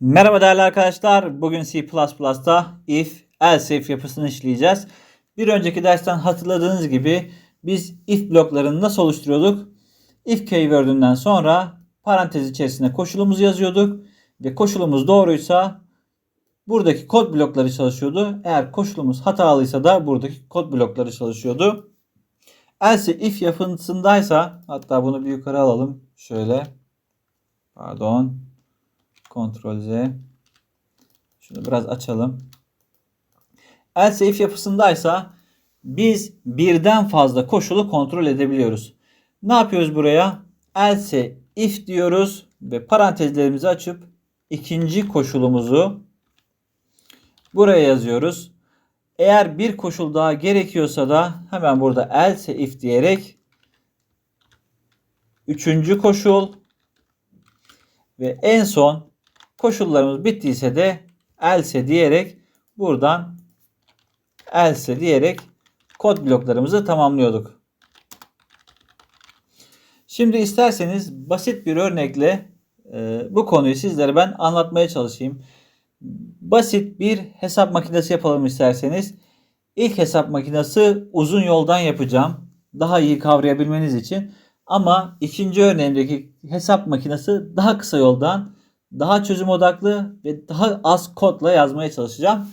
Merhaba değerli arkadaşlar. Bugün C++'da if, else if yapısını işleyeceğiz. Bir önceki dersten hatırladığınız gibi biz if bloklarını nasıl oluşturuyorduk? If keyword'ünden sonra parantez içerisine koşulumuzu yazıyorduk ve koşulumuz doğruysa buradaki kod blokları çalışıyordu. Eğer koşulumuz hatalıysa da buradaki kod blokları çalışıyordu. Else if yapısındaysa hatta bunu bir yukarı alalım. Şöyle. Pardon. Ctrl Z. Şunu biraz açalım. Else if yapısındaysa biz birden fazla koşulu kontrol edebiliyoruz. Ne yapıyoruz buraya? Else if diyoruz ve parantezlerimizi açıp ikinci koşulumuzu buraya yazıyoruz. Eğer bir koşul daha gerekiyorsa da hemen burada else if diyerek üçüncü koşul ve en son koşullarımız bittiyse de else diyerek buradan else diyerek kod bloklarımızı tamamlıyorduk. Şimdi isterseniz basit bir örnekle e, bu konuyu sizlere ben anlatmaya çalışayım. Basit bir hesap makinesi yapalım isterseniz. İlk hesap makinesi uzun yoldan yapacağım. Daha iyi kavrayabilmeniz için. Ama ikinci örneğimdeki hesap makinesi daha kısa yoldan, daha çözüm odaklı ve daha az kodla yazmaya çalışacağım.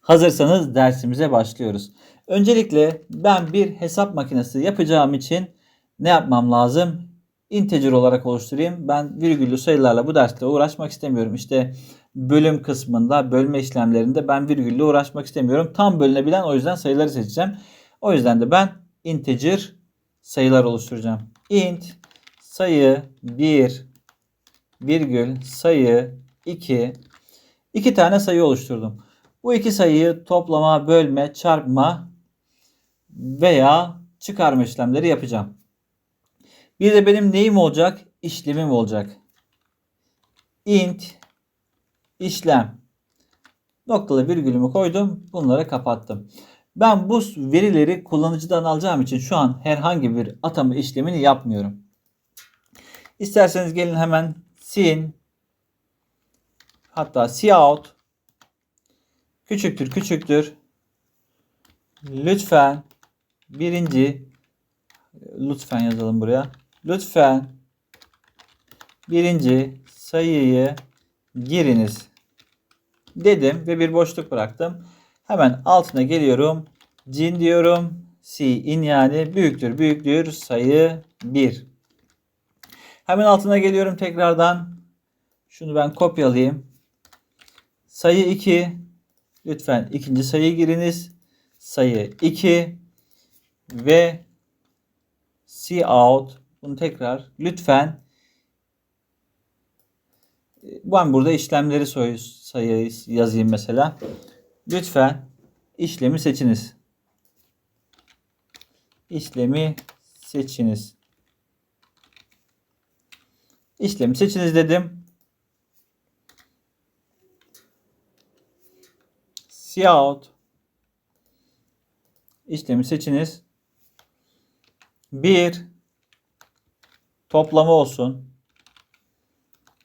Hazırsanız dersimize başlıyoruz. Öncelikle ben bir hesap makinesi yapacağım için ne yapmam lazım? Integer olarak oluşturayım. Ben virgüllü sayılarla bu derste uğraşmak istemiyorum. İşte bölüm kısmında, bölme işlemlerinde ben virgülle uğraşmak istemiyorum. Tam bölünebilen o yüzden sayıları seçeceğim. O yüzden de ben integer sayılar oluşturacağım. int sayı 1 virgül sayı 2 iki tane sayı oluşturdum. Bu iki sayıyı toplama, bölme, çarpma veya çıkarma işlemleri yapacağım. Bir de benim neyim olacak? İşlemim olacak. int işlem noktalı virgülümü koydum. Bunları kapattım. Ben bu verileri kullanıcıdan alacağım için şu an herhangi bir atama işlemini yapmıyorum. İsterseniz gelin hemen sin hatta cout küçüktür küçüktür lütfen birinci lütfen yazalım buraya. Lütfen birinci sayıyı giriniz dedim ve bir boşluk bıraktım. Hemen altına geliyorum. Cin diyorum. C in yani büyüktür. Büyüktür sayı 1. Hemen altına geliyorum tekrardan. Şunu ben kopyalayayım. Sayı 2. Lütfen ikinci sayı giriniz. Sayı 2 ve C out. Bunu tekrar lütfen ben burada işlemleri soy, sayı yazayım mesela. Lütfen işlemi seçiniz. İşlemi seçiniz. İşlemi seçiniz dedim. Cout işlemi seçiniz. Bir toplama olsun.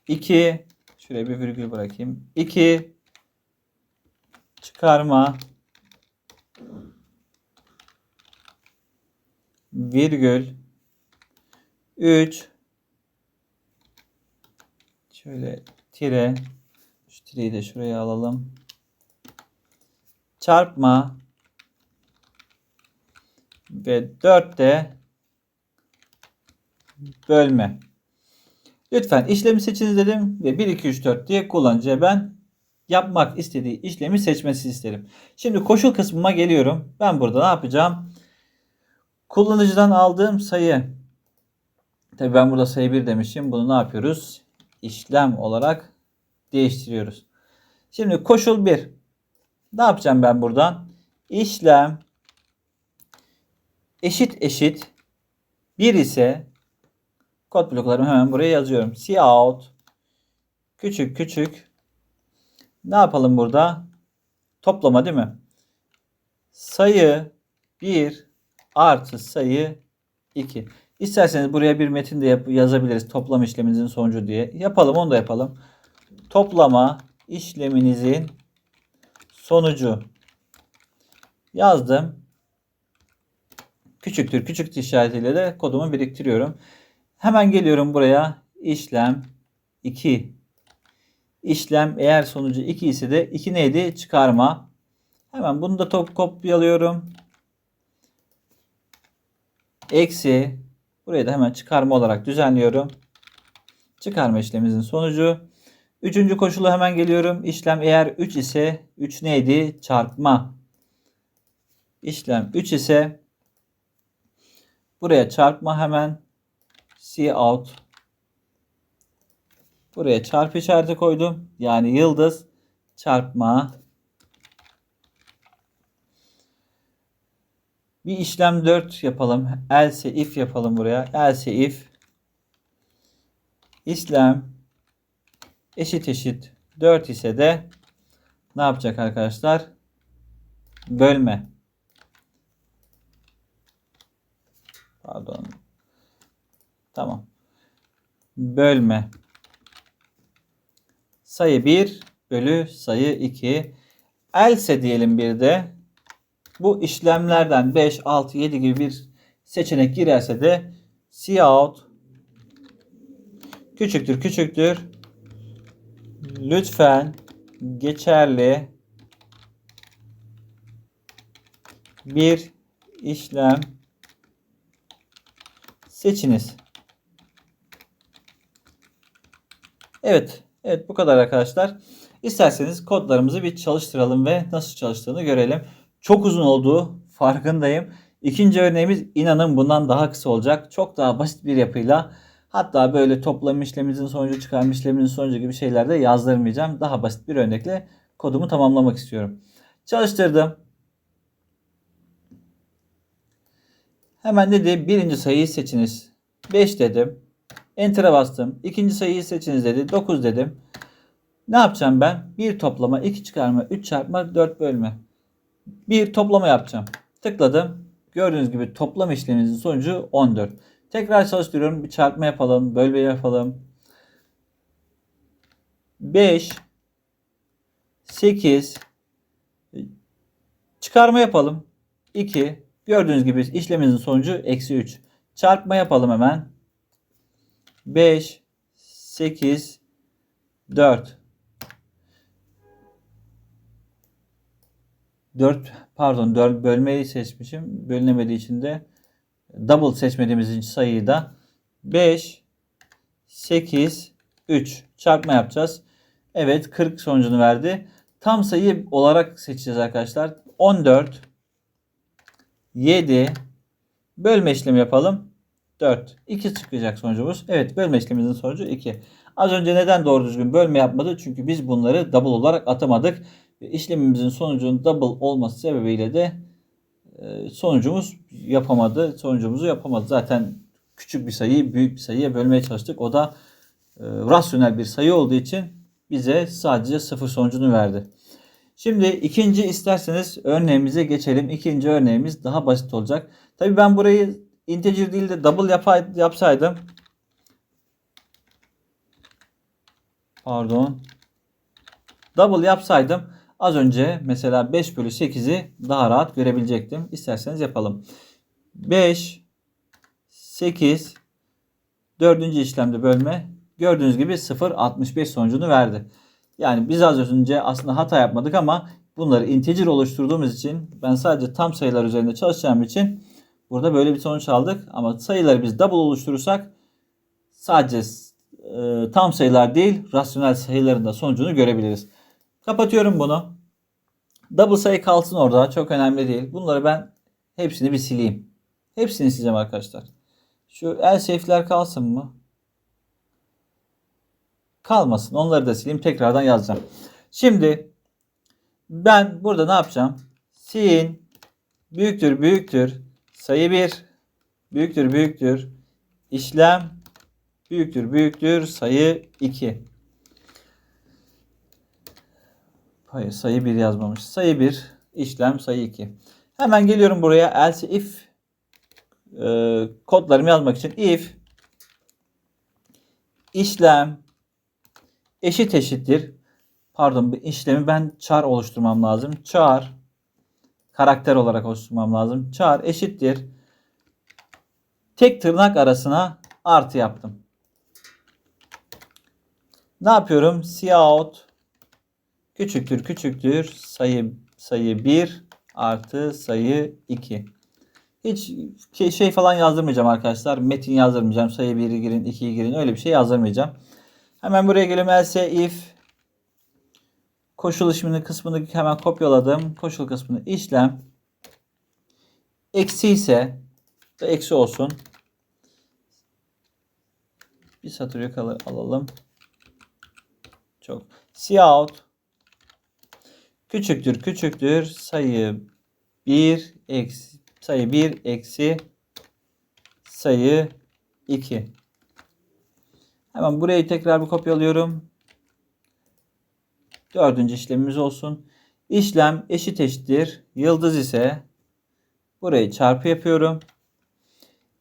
2 şuraya bir virgül bırakayım. 2 çıkarma virgül 3 şöyle tire şu tireyi de şuraya alalım. Çarpma ve 4 de bölme. Lütfen işlemi seçiniz dedim ve 1 2 3 4 diye kullanıcıya ben yapmak istediği işlemi seçmesi isterim. Şimdi koşul kısmıma geliyorum. Ben burada ne yapacağım? Kullanıcıdan aldığım sayı. Tabi ben burada sayı 1 demişim. Bunu ne yapıyoruz? İşlem olarak değiştiriyoruz. Şimdi koşul 1. Ne yapacağım ben buradan? İşlem eşit eşit 1 ise kod bloklarımı hemen buraya yazıyorum. Cout küçük küçük ne yapalım burada? Toplama değil mi? Sayı 1 artı sayı 2. İsterseniz buraya bir metin de yazabiliriz. Toplam işleminizin sonucu diye. Yapalım onu da yapalım. toplama işleminizin sonucu yazdım. Küçüktür küçük işaretiyle de kodumu biriktiriyorum. Hemen geliyorum buraya. İşlem 2. İşlem eğer sonucu 2 ise de 2 neydi? Çıkarma. Hemen bunu da top kopyalıyorum. Eksi. Burayı da hemen çıkarma olarak düzenliyorum. Çıkarma işlemimizin sonucu. Üçüncü koşulu hemen geliyorum. İşlem eğer 3 ise 3 neydi? Çarpma. İşlem 3 ise buraya çarpma hemen C out. Buraya çarpı işareti koydum. Yani yıldız çarpma. Bir işlem 4 yapalım. Else if yapalım buraya. Else if işlem eşit eşit 4 ise de ne yapacak arkadaşlar? Bölme. Pardon. Tamam. Bölme. Sayı 1 bölü sayı 2. Else diyelim bir de. Bu işlemlerden 5, 6, 7 gibi bir seçenek girerse de cout küçüktür küçüktür lütfen geçerli bir işlem seçiniz. Evet. Evet bu kadar arkadaşlar. İsterseniz kodlarımızı bir çalıştıralım ve nasıl çalıştığını görelim. Çok uzun olduğu farkındayım. İkinci örneğimiz inanın bundan daha kısa olacak. Çok daha basit bir yapıyla hatta böyle toplam işlemimizin sonucu çıkarma işlemimizin sonucu gibi şeyler de yazdırmayacağım. Daha basit bir örnekle kodumu tamamlamak istiyorum. Çalıştırdım. Hemen dedi birinci sayıyı seçiniz. 5 dedim. Enter'a bastım. İkinci sayıyı seçiniz dedi. 9 dedim. Ne yapacağım ben? 1 toplama, 2 çıkarma, 3 çarpma, 4 bölme. Bir toplama yapacağım. Tıkladım. Gördüğünüz gibi toplam işlemimizin sonucu 14. Tekrar çalıştırıyorum. Bir çarpma yapalım. Bölme yapalım. 5 8 çıkarma yapalım. 2 gördüğünüz gibi işlemimizin sonucu eksi 3. Çarpma yapalım hemen. 5 8 4 4 pardon 4 bölmeyi seçmişim. Bölünemediği için de double seçmediğimiz sayıyı da 5 8 3 çarpma yapacağız. Evet 40 sonucunu verdi. Tam sayı olarak seçeceğiz arkadaşlar. 14 7 bölme işlemi yapalım. 4. 2 çıkacak sonucumuz. Evet bölme işlemimizin sonucu 2. Az önce neden doğru düzgün bölme yapmadı? Çünkü biz bunları double olarak atamadık. İşlemimizin sonucunun double olması sebebiyle de e, sonucumuz yapamadı. Sonucumuzu yapamadı. Zaten küçük bir sayıyı büyük bir sayıya bölmeye çalıştık. O da e, rasyonel bir sayı olduğu için bize sadece sıfır sonucunu verdi. Şimdi ikinci isterseniz örneğimize geçelim. İkinci örneğimiz daha basit olacak. Tabi ben burayı integer değil de double yapay, yapsaydım pardon double yapsaydım az önce mesela 5 bölü 8'i daha rahat görebilecektim. İsterseniz yapalım. 5 8 dördüncü işlemde bölme gördüğünüz gibi 0 65 sonucunu verdi. Yani biz az önce aslında hata yapmadık ama bunları integer oluşturduğumuz için ben sadece tam sayılar üzerinde çalışacağım için burada böyle bir sonuç aldık. Ama sayıları biz double oluşturursak sadece e, tam sayılar değil rasyonel sayıların da sonucunu görebiliriz. Kapatıyorum bunu. Double sayı kalsın orada. Çok önemli değil. Bunları ben hepsini bir sileyim. Hepsini sileceğim arkadaşlar. Şu else kalsın mı? Kalmasın. Onları da sileyim. Tekrardan yazacağım. Şimdi ben burada ne yapacağım? Sin büyüktür büyüktür sayı 1 büyüktür büyüktür işlem büyüktür büyüktür sayı 2. Hayır sayı 1 yazmamış. Sayı 1 işlem sayı 2. Hemen geliyorum buraya else if e, kodlarımı yazmak için if işlem eşit eşittir. Pardon bu işlemi ben çar oluşturmam lazım. Çar karakter olarak oluşturmam lazım. Çar eşittir. Tek tırnak arasına artı yaptım. Ne yapıyorum? Cout küçüktür küçüktür sayı sayı 1 artı sayı 2. Hiç şey falan yazdırmayacağım arkadaşlar. Metin yazdırmayacağım. Sayı 1'i girin, 2'yi girin. Öyle bir şey yazdırmayacağım. Hemen buraya geliyorum. Else if koşul işleminin kısmını hemen kopyaladım. Koşul kısmını işlem. Eksi ise da eksi olsun. Bir satır yukarı alalım. Çok. Cout küçüktür küçüktür sayı 1 eksi sayı 1 eksi sayı 2. Hemen burayı tekrar bir kopyalıyorum. Dördüncü işlemimiz olsun. İşlem eşit eşittir. Yıldız ise burayı çarpı yapıyorum.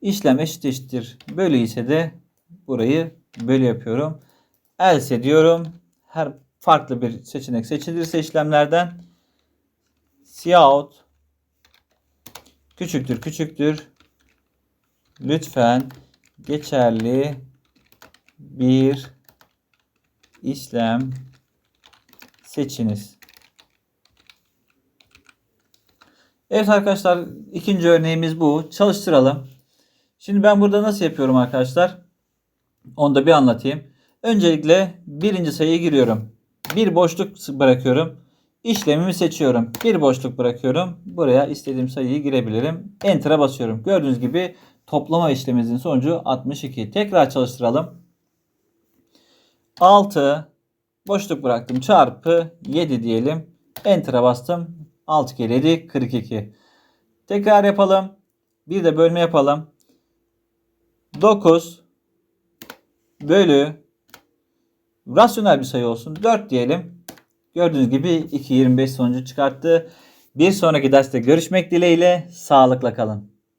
İşlem eşit eşittir. Bölü ise de burayı bölü yapıyorum. Else diyorum. Her farklı bir seçenek seçilirse işlemlerden Cout küçüktür küçüktür lütfen geçerli bir işlem seçiniz. Evet arkadaşlar ikinci örneğimiz bu. Çalıştıralım. Şimdi ben burada nasıl yapıyorum arkadaşlar? Onu da bir anlatayım. Öncelikle birinci sayıyı giriyorum. Bir boşluk bırakıyorum. İşlemimi seçiyorum. Bir boşluk bırakıyorum. Buraya istediğim sayıyı girebilirim. Enter'a basıyorum. Gördüğünüz gibi toplama işlemimizin sonucu 62. Tekrar çalıştıralım. 6 boşluk bıraktım çarpı 7 diyelim. Enter'a bastım. 6 kere 7 42. Tekrar yapalım. Bir de bölme yapalım. 9 bölü rasyonel bir sayı olsun. 4 diyelim. Gördüğünüz gibi 2.25 sonucu çıkarttı. Bir sonraki derste görüşmek dileğiyle sağlıkla kalın.